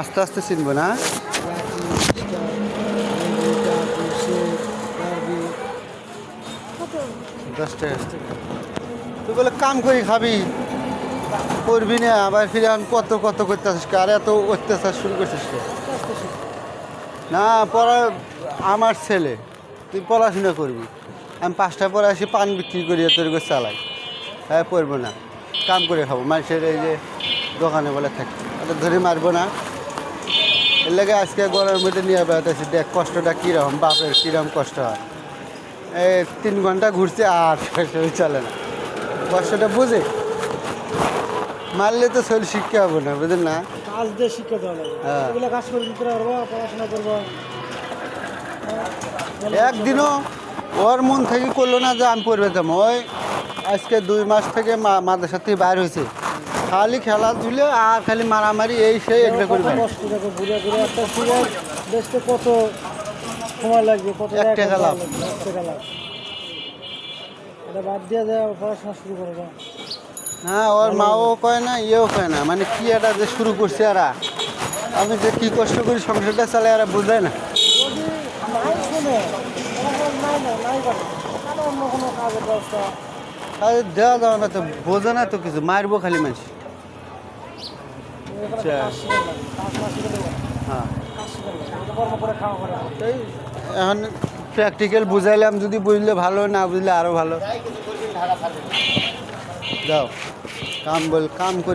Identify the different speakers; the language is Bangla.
Speaker 1: আস্তে আস্তে চিনবো না। তুই বলে কাম করি খাবি। করবি না, আবার ফিরে এখন কত কত করতে আসিস আর এত অত্যাচার শুরু করছিস? না, পড়া, আমার ছেলে, তুই পড়াশোনা করবি। আমি পাঁচটা পরে আসি, পান বিক্রি করি তোর করে চালাই। হ্যাঁ পড়ব না। কাম করে খাব। মানুষের এই যে দোকানে বলে থাকি ওটা ধরে মারবো না। এর লাগে আজকে গরমের মধ্যে নিয়ে বেড়াতেছি। দেখ কষ্টটা কীরকম বাপের কীরকম কষ্ট হয়। এই তিন ঘণ্টা ঘুরছে আর শরীর চলে না। কষ্টটা বুঝে? মারলে তো শরীর শিক্ষা হবে না বুঝলেন না?
Speaker 2: কাজ দিয়ে শিক্ষা দেওয়া লাগে।
Speaker 1: হ্যাঁ।
Speaker 2: কাজ করে দিতে পারব পড়াশোনা করব।
Speaker 1: একদিনও ওর মন থেকে করল না যে আমি পড়বে যাব ওই আজকে দুই মাস থেকে মা- মাদ্রাসা থেকে বাইর হয়েছে। খালি খেলাধুলে আর খালি মারামারি এই সেই এগুলো
Speaker 2: কত
Speaker 1: করবে
Speaker 2: ঘুরে ঘুরে একটা বেচতে কত সময় লাগবে কত
Speaker 1: এক টাকা লাভ।
Speaker 2: টাকা লাভ এটা বাদ দিয়ে যায় পড়াশোনা শুরু করব
Speaker 1: হ্যাঁ ওর মাও কয় না ইয়েও কয় না মানে কি এটা যে শুরু করছে এরা? আমি যে কি কষ্ট করি সংসারটা চালাই এরা বুঝায় না।
Speaker 2: করে
Speaker 1: আর দেওয়া যাবে না তো বোঝে না তো কিছু মারবো খালি মানুষ। এখন প্র্যাকটিক্যাল বুঝাইলাম, যদি বুঝলে ভালো, না বুঝলে আরও ভালো। যাও, কাম বল, কাম করি।